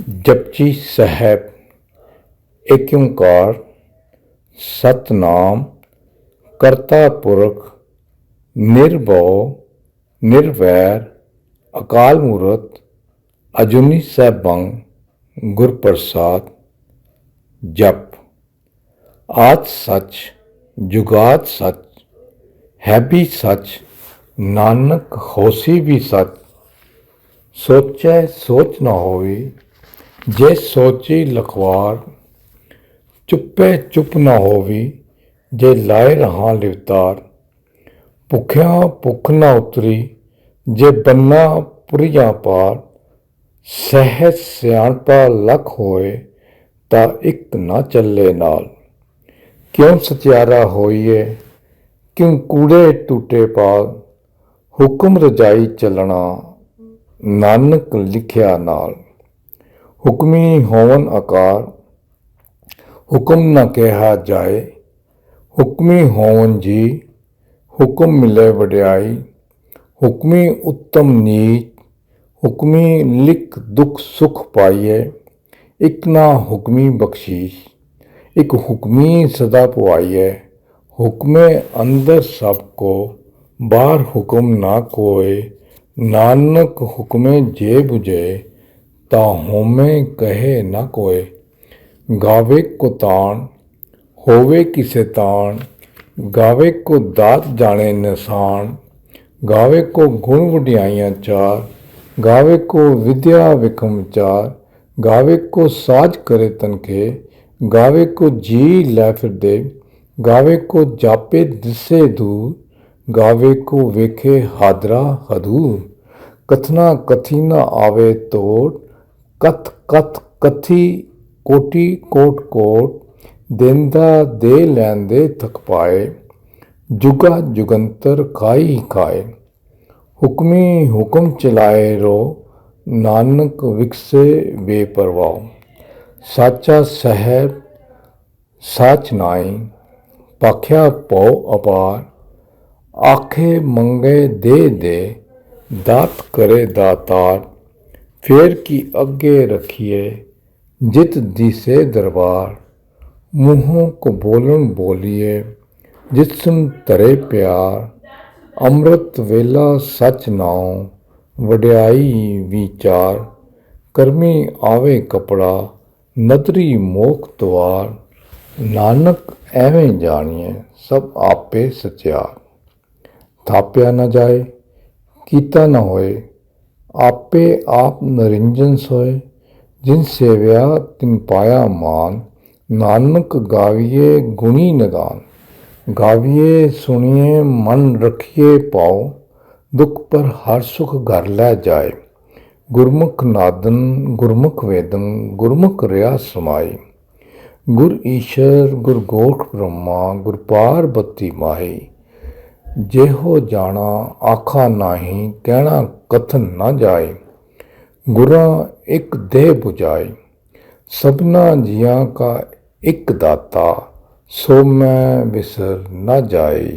ਜਪਜੀ ਸਾਹਿਬ, ਏਕ ਓੰਕਾਰ ਸਤਨਾਮ, ਕਰਤਾ ਪੁਰਖ, ਨਿਰਭਉ, ਨਿਰਵੈਰ, ਅਕਾਲ ਮੂਰਤ, ਅਜੂਨੀ ਸੈਭੰ ਗੁਰ ਪ੍ਰਸਾਦ ਜਪ। ਆਦ ਸੱਚ ਜੁਗਾਤ ਸੱਚ, ਹੈ ਵੀ ਸੱਚ, ਨਾਨਕ ਹੋਸੀ ਵੀ ਸੱਚ। ਸੋਚੈ ਸੋਚ ਨਾ ਹੋਵੇ ਜੇ ਸੋਚੀ ਲਖਵਾਰ, ਚੁੱਪੇ ਚੁੱਪ ਨਾ ਹੋਵੀ, ਜੇ ਲਾਏ ਰਹਾ ਲਿਵਤਾਰ, ਭੁਖਿਆ ਭੁੱਖ ਨਾ ਉਤਰੀ, ਜੇ ਬੰਨਾ ਪੁਰੀਆਂ ਪਾਰ ਸਹਿ ਸਿਆਣਪਾ ਲਖ ਹੋਏ, ਤਾਂ ਇੱਕ ਨਾ ਚੱਲੇ ਨਾਲ। ਕਿਉਂ ਸਚਿਆਰਾ ਹੋਈਏ, ਕਿਉਂ ਕੂੜੇ ਟੂਟੇ ਪਾਲ, ਹੁਕਮ ਰਜਾਈ ਚੱਲਣਾ, ਨਾਨਕ ਲਿਖਿਆ ਨਾਲ। ਹੁਕਮੀ ਹੋਵਨ ਆਕਾਰ ਹੁਕਮ ਨਾ ਕਿਹਾ ਜਾਏ ਹੁਕਮੀ ਹੋਵਨ ਜੀ ਹੁਕਮ ਮਿਲੇ ਵਡਿਆਈ ਹੁਕਮੀ ਉੱਤਮ ਨੀਚ ਹੁਕਮੀ ਲਿਖ ਦੁਖ ਸੁਖ ਪਾਈਏ ਇਕ ਨਾ ਹੁਕਮੀ ਬਖਸ਼ੀਸ਼ ਇਕ ਹੁਕਮੀ ਸਦਾ ਪੁਆਈਏ ਹੁਕਮੇ ਅੰਦਰ ਸਭ ਕੋ ਬਾਹਰ ਹੁਕਮ ਨਾ ਕੋਏ ਨਾਨਕ ਹੁਕਮੇ ਜੇ 부ਜੇ ਤਾ ਹੋਮੇ ਕਹੇ ਨਾ ਕੋਏ। ਗਾਵੇ ਕੋ ਤਾਣ, ਹੋਵੇ ਕਿਸੇ ਤਾਣ। ਗਾਵੇ ਕੋ ਦਾਤ ਜਾਣੇ ਨਿਸ਼ਾਨ। ਗਾਵੇ ਕੋ ਗੁਣ ਵਡਿਆਈਆਂ ਚਾਰ। ਗਾਵੇ ਕੋ ਵਿਦਿਆ ਵਿਖਮ ਚਾਰ। ਗਾਵੇ ਕੋ ਸਾਜ ਕਰੇ ਤਨਕੇ ਗਾਵੇ ਕੋ ਜੀ ਲੈ ਫਿਰਦੇ। ਗਾਵੇ ਕੋ ਜਾਪੇ ਦਿਸੇ ਦੂ ਗਾਵੇ ਕੋ ਵੇਖੇ ਹਾਦਰਾ ਹਦੂ ਕਥਨਾ ਕਥੀ ਨਾ ਆਵੇ ਤੋੜ। ਕਥ ਕਥ ਕਥੀ ਕੋਟੀ ਕੋਟ ਕੋਟ ਦੇਂਦਾ ਦੇ ਲੈਂਦੇ ਥਕ ਪਾਏ, ਜੁਗਾ ਜੁਗੰਤਰ ਖਾਈ ਖਾਏ। ਹੁਕਮੀ ਹੁਕਮ ਚਲਾਏ ਰੋ, ਨਾਨਕ ਵਿਕਸੇ ਬੇਪਰਵਾਹ। ਸਾਚਾ ਸਹਿਬ ਸਾਚ ਨਾਈ ਪਖਿਆ ਪਉ ਅਪਾਰ। ਆਖੇ ਮੰਗੇ ਦੇ ਦੇ, ਦਾਤ ਕਰੇ ਦਾਤਾਰ। ਫੇਰ ਕੀ ਅੱਗੇ ਰਖੀਏ ਜਿਤ ਦਿਸੇ ਦਰਬਾਰ, ਮੂੰਹੋਂ ਕੋ ਬੋਲਣ ਬੋਲੀਏ ਜਿਸਮ ਤਰੇ ਪਿਆਰ, ਅੰਮ੍ਰਿਤ ਵੇਲਾ ਸਚ ਨਾਉ, ਵਡਿਆਈ ਵਿਚਾਰ, ਕਰਮੀ ਆਵੇ ਕਪੜਾ, ਨਦਰੀ ਮੋਖ ਦਵਾਰ ਨਾਨਕ ਐਵੇਂ ਜਾਣੀਏ ਸਭ ਆਪੇ ਸਚਿਆ ਥਾਪਿਆ ਨਾ ਜਾਏ, ਕੀਤਾ ਨਾ ਹੋਏ ਆਪੇ ਆਪ ਨਰਿੰਜਨ ਸੋਏ, ਜਿਨ ਸੇਵਿਆ ਤਿਨ ਪਾਇਆ ਮਾਨ। ਨਾਨਕ ਗਾਵੀਏ ਗੁਣੀ ਨਗਾਨ ਗਾਵੀਏ ਸੁਣੀਏ, ਮਨ ਰਖੀਏ ਪਾਉ ਦੁਖ ਪਰ ਹਰ ਸੁਖ ਘਰ ਲੈ ਜਾਏ। ਗੁਰਮੁਖ ਨਾਦਨ, ਗੁਰਮੁਖ ਵੇਦਨ, ਗੁਰਮੁਖ ਰਿਆ ਸਮਾਈ ਗੁਰ ਈਸ਼ਰ, ਗੁਰ ਗੋਖ ਬ੍ਰਹਮਾ, ਗੁਰ ਪਾਰਬਤੀ ਮਾਹੀ। ਜਿਹੋ ਜਾਣਾ, ਆਖਾ ਨਾਹੀ, ਕਹਿਣਾ ਕਥਨ ਨਾ ਜਾਏ, ਗੁਰਾਂ ਇੱਕ ਦੇਹ 부ਜਾਏ ਸਭਨਾ ਜੀਆਂ ਕਾ ਇੱਕ ਦਾਤਾ, ਸੋ ਮੈਂ ਵਿਸਰ ਨਾ ਜਾਏ।